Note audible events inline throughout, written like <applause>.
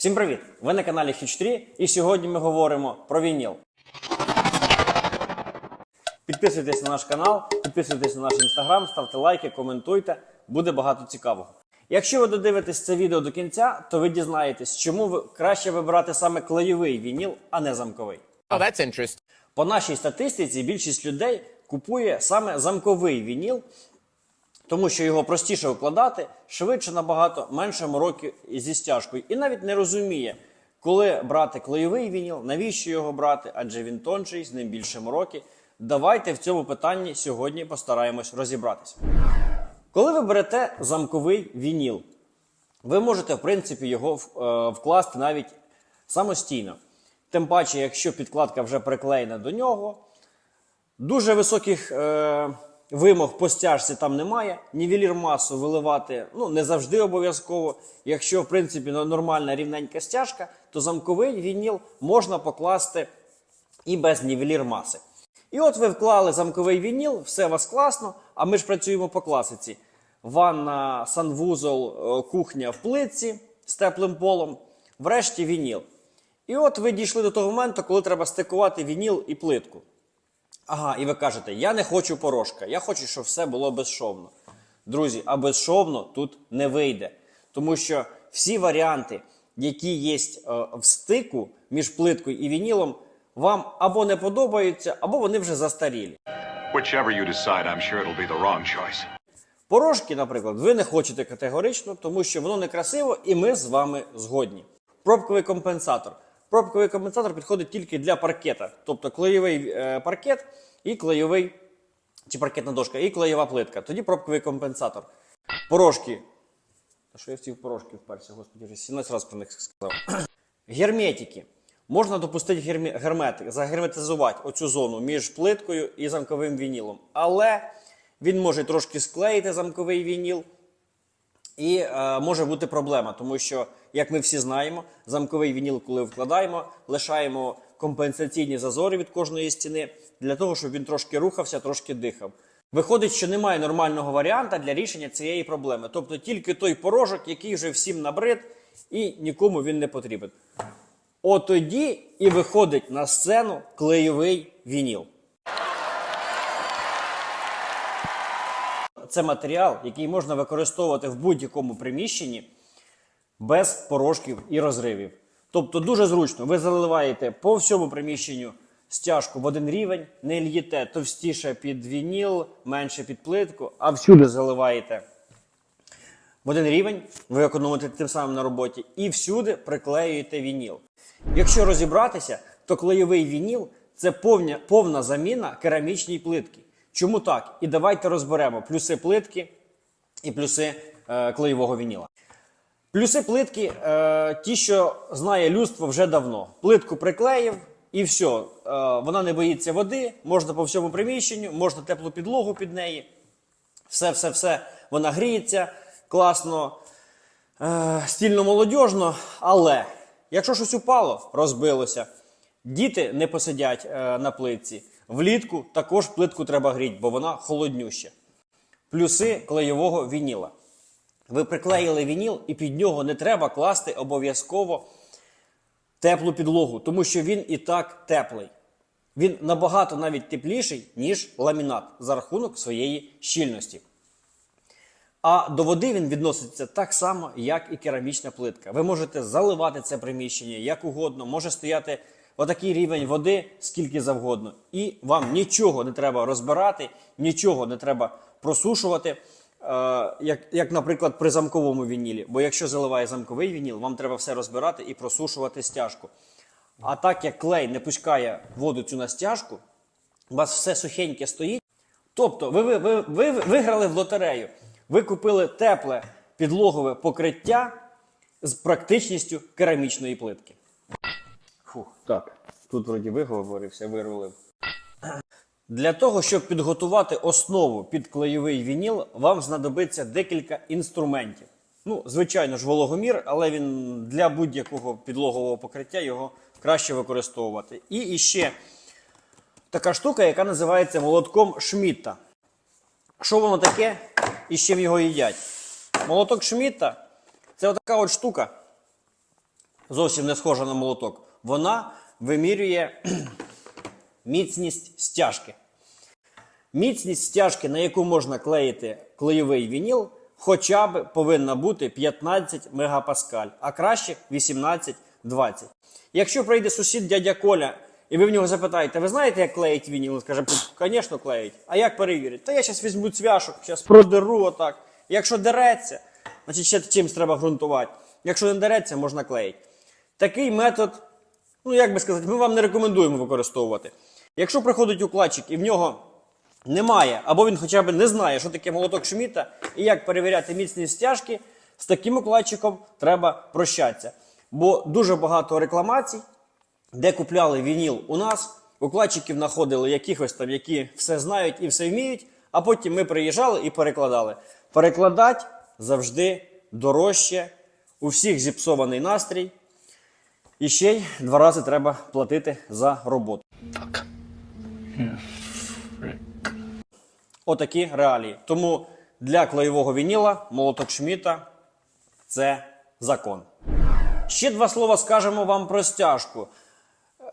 Всім привіт! Ви на каналі Хіч 3 і сьогодні ми говоримо про вініл. Підписуйтесь на наш канал, підписуйтесь на наш інстаграм, ставте лайки, коментуйте, буде багато цікавого. Якщо ви додивитесь це відео до кінця, то ви дізнаєтесь, чому ви краще вибирати саме клейовий вініл, а не замковий. Oh, that's interesting. По нашій статистиці більшість людей купує саме замковий вініл, тому що його простіше укладати, швидше набагато, менше мороків зі стяжкою. І навіть не розуміє, коли брати клейовий вініл, навіщо його брати, адже він тонший, з ним більше мороки. Давайте в цьому питанні сьогодні постараємось розібратися. Коли ви берете замковий вініл, ви можете, в принципі, його е, вкласти навіть самостійно. Тим паче, якщо підкладка вже приклеєна до нього, дуже високих е, вимог по стяжці там немає. Нівелір масу виливати ну, не завжди обов'язково. Якщо, в принципі, нормальна рівненька стяжка, то замковий вініл можна покласти і без нівелір маси. І от ви вклали замковий вініл, все у вас класно, а ми ж працюємо по класиці. Ванна, санвузол, е, кухня в плитці з теплим полом, врешті вініл. І от ви дійшли до того моменту, коли треба стикувати вініл і плитку. Ага, і ви кажете, я не хочу порошка, я хочу, щоб все було безшовно. Друзі, а безшовно тут не вийде. Тому що всі варіанти, які є е, в стику між плиткою і вінілом, вам або не подобаються, або вони вже застарілі. You decide, I'm sure it'll be the wrong choice. Порошки, наприклад, ви не хочете категорично, тому що воно некрасиво, і ми з вами згодні. Пробковий компенсатор. Пробковий компенсатор підходить тільки для паркета, тобто клеєвий е, паркет і клеєвий, чи паркетна дошка, і клеєва плитка. Тоді пробковий компенсатор. Порошки. Та що я в ці порошки вперся, господи, вже 17 разів про них сказав. <clears throat> Герметики. Можна допустити герме- герметик, загерметизувати оцю зону між плиткою і замковим вінілом. Але він може трошки склеїти замковий вініл, і е, може бути проблема, тому що, як ми всі знаємо, замковий вініл, коли вкладаємо, лишаємо компенсаційні зазори від кожної стіни для того, щоб він трошки рухався, трошки дихав. Виходить, що немає нормального варіанта для рішення цієї проблеми. Тобто тільки той порожок, який вже всім набрид, і нікому він не потрібен. От тоді і виходить на сцену клейовий вініл. Це матеріал, який можна використовувати в будь-якому приміщенні без порошків і розривів. Тобто дуже зручно. Ви заливаєте по всьому приміщенню стяжку в один рівень, не льєте товстіше під вініл, менше під плитку, а всюди заливаєте в один рівень, ви економите тим самим на роботі, і всюди приклеюєте вініл. Якщо розібратися, то клейовий вініл це повня, повна заміна керамічній плитки. Чому так? І давайте розберемо плюси плитки і плюси е, клеєвого вініла. Плюси плитки, е, ті, що знає людство вже давно. Плитку приклеїв і все. Е, вона не боїться води, можна по всьому приміщенню, можна теплу підлогу під неї. Все, все, все. Вона гріється класно, е, стільно молодіжно, але якщо щось упало, розбилося, діти не посидять е, на плитці. Влітку також плитку треба гріти, бо вона холоднюща. Плюси клейового вініла. Ви приклеїли вініл, і під нього не треба класти обов'язково теплу підлогу, тому що він і так теплий. Він набагато навіть тепліший, ніж ламінат за рахунок своєї щільності. А до води він відноситься так само, як і керамічна плитка. Ви можете заливати це приміщення як угодно, може стояти отакий рівень води, скільки завгодно. І вам нічого не треба розбирати, нічого не треба просушувати, е, як, як, наприклад, при замковому вінілі. Бо якщо заливає замковий вініл, вам треба все розбирати і просушувати стяжку. А так як клей не пускає воду цю на стяжку, у вас все сухеньке стоїть. Тобто, ви, ви, ви, ви виграли в лотерею. Ви купили тепле підлогове покриття з практичністю керамічної плитки. Фух, так. Тут вроді виговорився, вирулив. Для того, щоб підготувати основу під клейовий вініл, вам знадобиться декілька інструментів. Ну, звичайно ж, вологомір, але він для будь-якого підлогового покриття його краще використовувати. І іще така штука, яка називається молотком Шмітта. Що воно таке і з чим його їдять? Молоток Шмітта це отака от штука. зовсім не схожа на молоток. Вона вимірює <clears throat> міцність стяжки. Міцність стяжки, на яку можна клеїти клеєвий вініл, хоча б повинна бути 15 мегапаскаль, а краще 18-20. Якщо прийде сусід дядя Коля, і ви в нього запитаєте, ви знаєте, як клеїть вініл? Він скаже, звісно, клеїть. А як перевірити? Та я зараз візьму цвяшок, зараз продеру отак. Якщо дереться, значить ще чимось треба ґрунтувати. Якщо не дереться, можна клеїти. Такий метод, ну як би сказати, ми вам не рекомендуємо використовувати. Якщо приходить укладчик і в нього немає, або він хоча б не знає, що таке молоток Шміта і як перевіряти міцність стяжки, з таким укладчиком треба прощатися. Бо дуже багато рекламацій, де купляли вініл у нас, укладчиків знаходили якихось там, які все знають і все вміють, а потім ми приїжджали і перекладали. Перекладати завжди дорожче, у всіх зіпсований настрій. І ще й два рази треба платити за роботу. Отакі реалії. Тому для клеєвого вініла молоток Шміта це закон. Ще два слова скажемо вам про стяжку.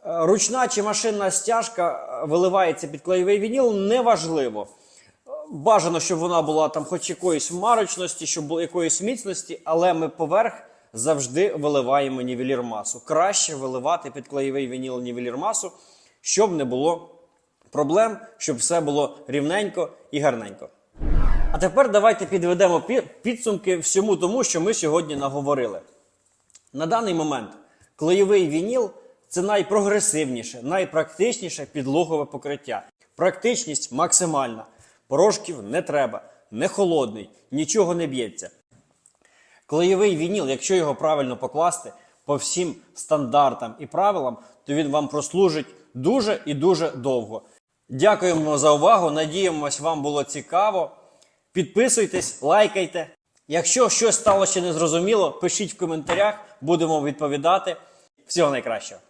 Ручна чи машинна стяжка виливається під клеєвий вініл, неважливо. Бажано, щоб вона була там хоч якоїсь марочності, щоб було якоїсь міцності, але ми поверх завжди виливаємо нівелір масу. Краще виливати під клеєвий вініл нівелір масу, щоб не було проблем, щоб все було рівненько і гарненько. А тепер давайте підведемо підсумки всьому тому, що ми сьогодні наговорили. На даний момент клеєвий вініл це найпрогресивніше, найпрактичніше підлогове покриття. Практичність максимальна. Порошків не треба, не холодний, нічого не б'ється. Клеєвий вініл, якщо його правильно покласти по всім стандартам і правилам, то він вам прослужить дуже і дуже довго. Дякуємо за увагу. Надіємось, вам було цікаво. Підписуйтесь, лайкайте. Якщо щось стало ще незрозуміло, пишіть в коментарях, будемо відповідати. Всього найкращого.